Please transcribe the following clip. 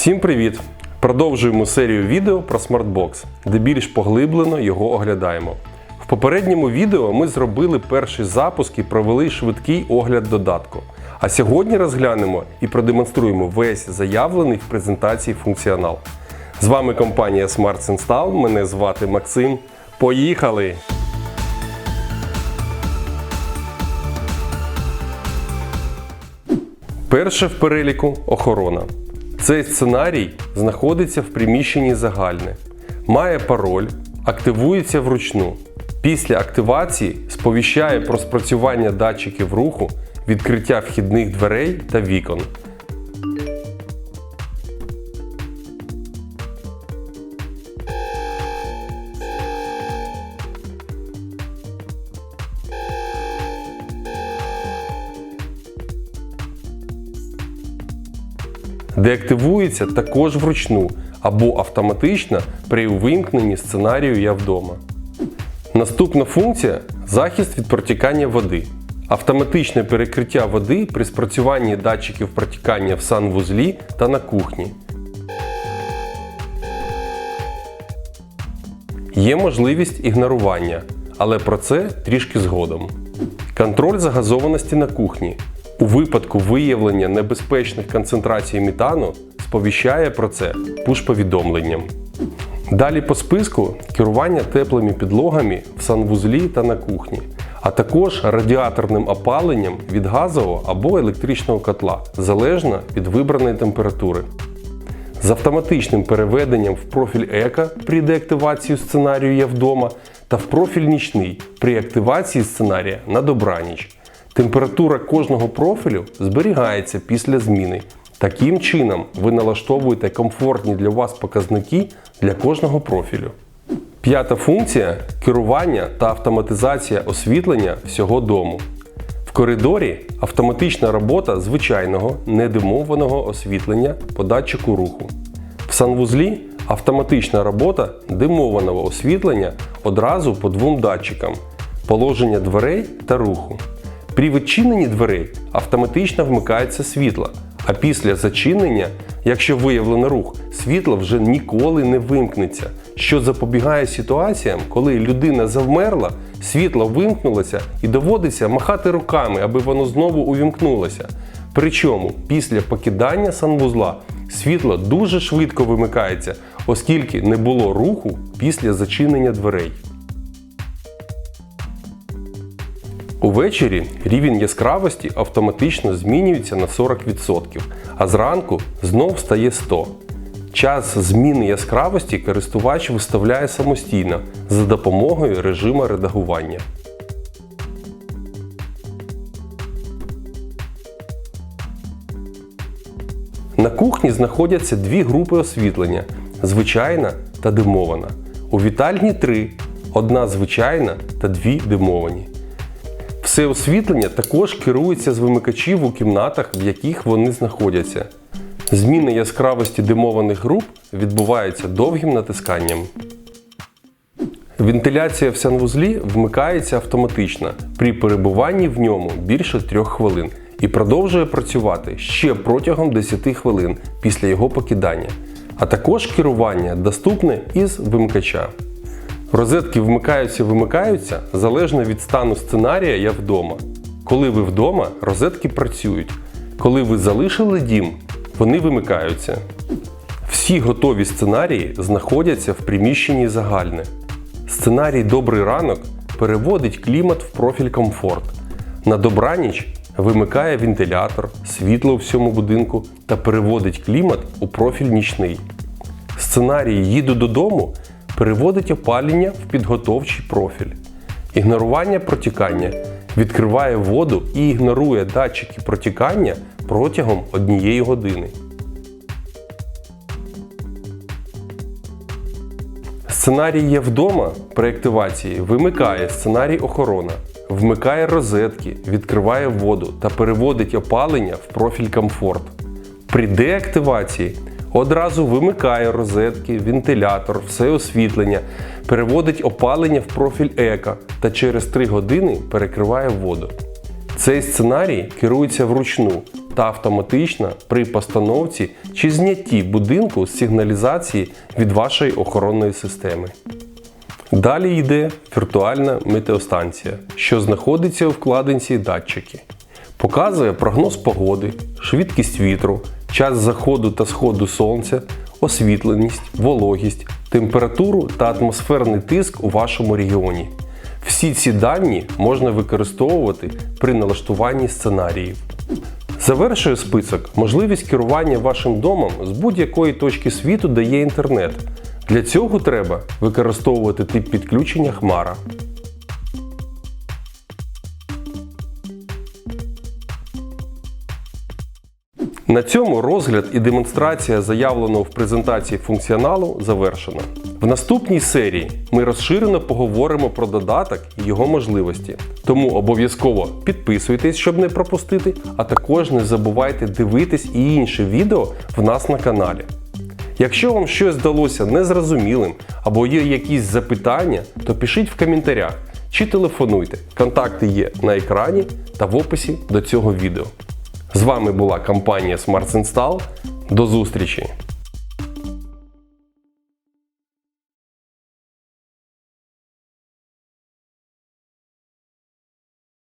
Всім привіт! Продовжуємо серію відео про смартбокс, де більш поглиблено його оглядаємо. В попередньому відео ми зробили перший запуск і провели швидкий огляд додатку. А сьогодні розглянемо і продемонструємо весь заявлений в презентації функціонал. З вами компанія Smart Install, мене звати Максим. Поїхали! Перше в переліку охорона. Цей сценарій знаходиться в приміщенні загальне, має пароль, активується вручну. Після активації сповіщає про спрацювання датчиків руху, відкриття вхідних дверей та вікон. Деактивується також вручну або автоматично при увімкненні сценарію Я вдома. Наступна функція захист від протікання води. Автоматичне перекриття води при спрацюванні датчиків протікання в санвузлі та на кухні. Є можливість ігнорування, але про це трішки згодом. Контроль загазованості на кухні. У випадку виявлення небезпечних концентрацій метану сповіщає про це пуш-повідомленням. Далі по списку керування теплими підлогами в санвузлі та на кухні, а також радіаторним опаленням від газового або електричного котла, залежно від вибраної температури. З автоматичним переведенням в профіль Еко при деактивації сценарію Я вдома та в профіль нічний при активації сценарія на добраніч. Температура кожного профілю зберігається після зміни. Таким чином ви налаштовуєте комфортні для вас показники для кожного профілю. П'ята функція керування та автоматизація освітлення всього дому. В коридорі автоматична робота звичайного недимованого освітлення по датчику руху. В санвузлі автоматична робота димованого освітлення одразу по двом датчикам положення дверей та руху. При відчиненні дверей автоматично вмикається світло, а після зачинення, якщо виявлено рух, світло вже ніколи не вимкнеться, що запобігає ситуаціям, коли людина завмерла, світло вимкнулося і доводиться махати руками, аби воно знову увімкнулося. Причому після покидання санвузла світло дуже швидко вимикається, оскільки не було руху після зачинення дверей. Увечері рівень яскравості автоматично змінюється на 40%, а зранку знов стає 100. Час зміни яскравості користувач виставляє самостійно за допомогою режиму редагування. На кухні знаходяться дві групи освітлення звичайна та димована. У вітальні три одна звичайна та дві димовані. Все освітлення також керується з вимикачів у кімнатах, в яких вони знаходяться. Зміна яскравості димованих груп відбувається довгим натисканням. Вентиляція в санвузлі вмикається автоматично при перебуванні в ньому більше 3 хвилин і продовжує працювати ще протягом 10 хвилин після його покидання, а також керування доступне із вимикача. Розетки вмикаються-вимикаються залежно від стану сценарія Я вдома. Коли ви вдома, розетки працюють. Коли ви залишили дім, вони вимикаються. Всі готові сценарії знаходяться в приміщенні загальне. Сценарій Добрий ранок переводить клімат в профіль комфорт. На добраніч вимикає вентилятор, світло у всьому будинку та переводить клімат у профіль нічний. Сценарій Їду додому переводить опалення в підготовчий профіль. Ігнорування протікання відкриває воду і ігнорує датчики протікання протягом однієї години. Сценарій є вдома при активації вимикає сценарій охорона, вмикає розетки, відкриває воду та переводить опалення в профіль комфорт. При деактивації одразу вимикає розетки, вентилятор, все освітлення, переводить опалення в профіль еко та через 3 години перекриває воду. Цей сценарій керується вручну та автоматична при постановці чи знятті будинку з сигналізації від вашої охоронної системи. Далі йде віртуальна метеостанція, що знаходиться у вкладинці датчики. Показує прогноз погоди, швидкість вітру, час заходу та сходу сонця, освітленість, вологість, температуру та атмосферний тиск у вашому регіоні. Всі ці дані можна використовувати при налаштуванні сценаріїв. Завершує список можливість керування вашим домом з будь-якої точки світу, де є інтернет. Для цього треба використовувати тип підключення Хмара. На цьому розгляд і демонстрація заявленого в презентації функціоналу завершено. В наступній серії ми розширено поговоримо про додаток і його можливості. Тому обов'язково підписуйтесь, щоб не пропустити, а також не забувайте дивитись і інші відео в нас на каналі. Якщо вам щось здалося незрозумілим або є якісь запитання, то пишіть в коментарях чи телефонуйте. Контакти є на екрані та в описі до цього відео. З вами була компанія Smart Install. До зустрічі!